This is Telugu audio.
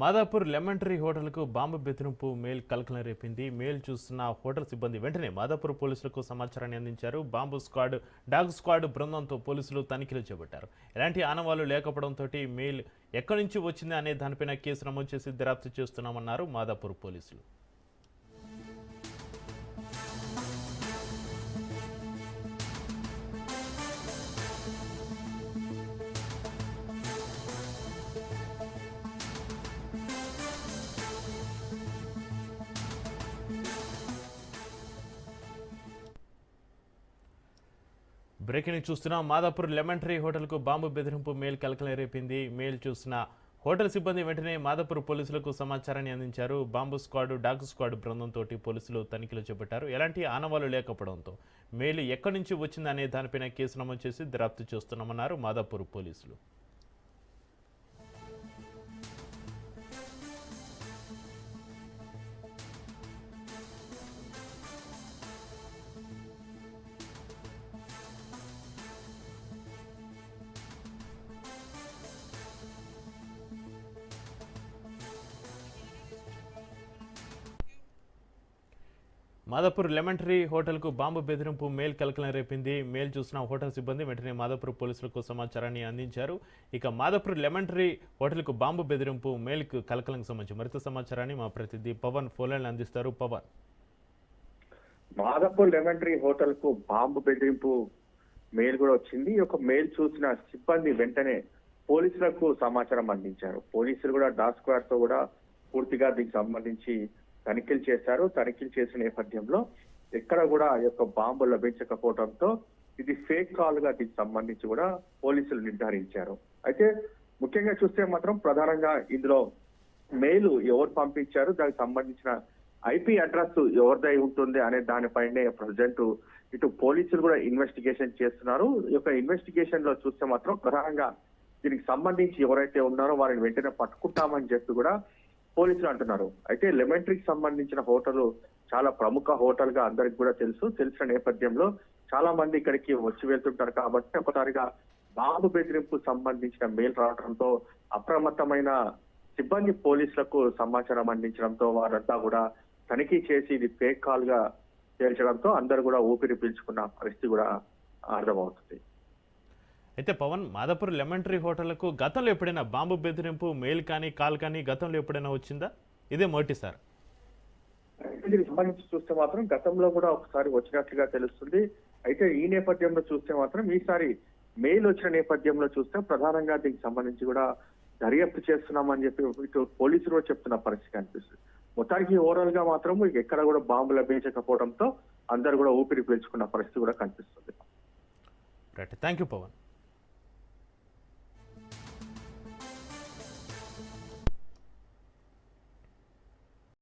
మాదాపూర్ లెమన్ ట్రీ హోటల్కు బాంబు బెదిరింపు మేల్ కలకలం రేపింది. మేల్ చూస్తున్న హోటల్ సిబ్బంది వెంటనే మాదాపూర్ పోలీసులకు సమాచారాన్ని అందించారు. బాంబు స్క్వాడ్ డాగ్ స్క్వాడ్ బృందంతో పోలీసులు తనిఖీలు చేపట్టారు. ఎలాంటి ఆనవాళ్ళు లేకపోవడంతో మేల్ ఎక్కడి నుంచి వచ్చింది అనే దానిపైన కేసు నమోదు చేసి దర్యాప్తు చేస్తున్నామన్నారు మాదాపూర్ పోలీసులు. బ్రేకింగ్ చూస్తున్నాం మాదాపూర్ లెమన్ ట్రీ హోటల్కు బాంబు బెదిరింపు మేల్ కలకలం రేపింది. మేల్ చూసిన హోటల్ సిబ్బంది వెంటనే మాదాపూర్ పోలీసులకు సమాచారాన్ని అందించారు. బాంబు స్క్వాడ్ డాగ్ స్క్వాడ్ బృందంతో పోలీసులు తనిఖీలు చేపట్టారు. ఎలాంటి ఆనవాలు లేకపోవడంతో మేలు ఎక్కడి నుంచి వచ్చిందనే దానిపైన కేసు నమోదు చేసి దర్యాప్తు చేస్తున్నామన్నారు మాదాపూర్ పోలీసులు. మాదాపూర్ లెమన్ ట్రీ హోటల్కు బాంబు బెదిరింపు మేల్ కలకలం రేపింది. మేల్ చూసిన హోటల్ సిబ్బంది వెంటనే మాదాపూర్ పోలీసులకు సమాచారాన్ని అందించారు. ఇక మాదాపూర్ లెమన్ ట్రీ హోటల్కు బాంబు బెదిరింపు మేల్కు కలకలం సంబంధించి మరింత సమాచారాన్ని మా ప్రతినిధి పవన్ ఫోన్లైన్ అందిస్తారు. పవన్. మాదాపూర్ లెమన్ ట్రీ హోటల్కు బాంబు బెదిరింపు మెయిల్ కూడా వచ్చింది. ఈ యొక్క మెయిల్ చూసిన సిబ్బంది వెంటనే పోలీసులకు సమాచారం అందించారు. పోలీసులు కూడా డాక్తో కూడా పూర్తిగా దీనికి సంబంధించి తనిఖీలు చేశారు. తనిఖీలు చేసిన నేపథ్యంలో ఎక్కడ కూడా ఆ యొక్క బాంబు లభించకపోవడంతో ఇది ఫేక్ కాల్గా దీనికి సంబంధించి కూడా పోలీసులు నిర్ధారించారు. అయితే ముఖ్యంగా చూస్తే మాత్రం ప్రధానంగా ఇందులో మెయిల్ ఎవరు పంపించారు దానికి సంబంధించిన ఐపీ అడ్రస్ ఎవరిదై ఉంటుంది అనే దానిపైనే ప్రజెంట్ ఇటు పోలీసులు కూడా ఇన్వెస్టిగేషన్ చేస్తున్నారు. ఈ యొక్క ఇన్వెస్టిగేషన్లో చూస్తే మాత్రం ప్రధానంగా దీనికి సంబంధించి ఎవరైతే ఉన్నారో వారిని వెంటనే పట్టుకుంటామని చెప్పి కూడా పోలీసులు అంటున్నారు. అయితే లెమన్ ట్రీకి సంబంధించిన హోటల్ చాలా ప్రముఖ హోటల్గా అందరికి కూడా తెలుసు. తెలిసిన నేపథ్యంలో చాలా మంది ఇక్కడికి వచ్చి వెళ్తుంటారు కాబట్టి ఒకసారిగా బాంబు బెదిరింపు సంబంధించిన మెయిల్ రావడంతో అప్రమత్తమైన సిబ్బంది పోలీసులకు సమాచారం అందించడంతో వారంతా కూడా తనిఖీ చేసి ఇది ఫేక్ కాల్గా తేల్చడంతో అందరూ కూడా ఊపిరి పీల్చుకున్న పరిస్థితి కూడా అర్థమవుతుంది. అయితే పవన్ మాదాపూర్ లెమన్ ట్రీ హోటల్కు గతంలో ఎప్పుడైనా బాంబు బెదిరింపు మెయిల్ కానీ కాల్ కానీ గతంలో ఎప్పుడైనా వచ్చిందా? ఇదే మొదటి సార్. అయితే దీనికి సంబంధించి చూస్తే మాత్రం గతంలో కూడా ఒకసారి వచ్చినట్లుగా తెలుస్తుంది. అయితే ఈ నేపథ్యంలో చూస్తే మాత్రం ఈసారి మెయిల్ వచ్చిన నేపథ్యంలో చూస్తే ప్రధానంగా దీనికి సంబంధించి కూడా దర్యాప్తు చేస్తున్నామని చెప్పి ఇటు పోలీసులు కూడా చెప్తున్న పరిస్థితి కనిపిస్తుంది. మొత్తానికి ఓవరాల్గా మాత్రం ఎక్కడ కూడా బాంబు లభించకపోవడంతో అందరు కూడా ఊపిరి పీల్చుకున్న పరిస్థితి కూడా కనిపిస్తుంది. Thank you Pawan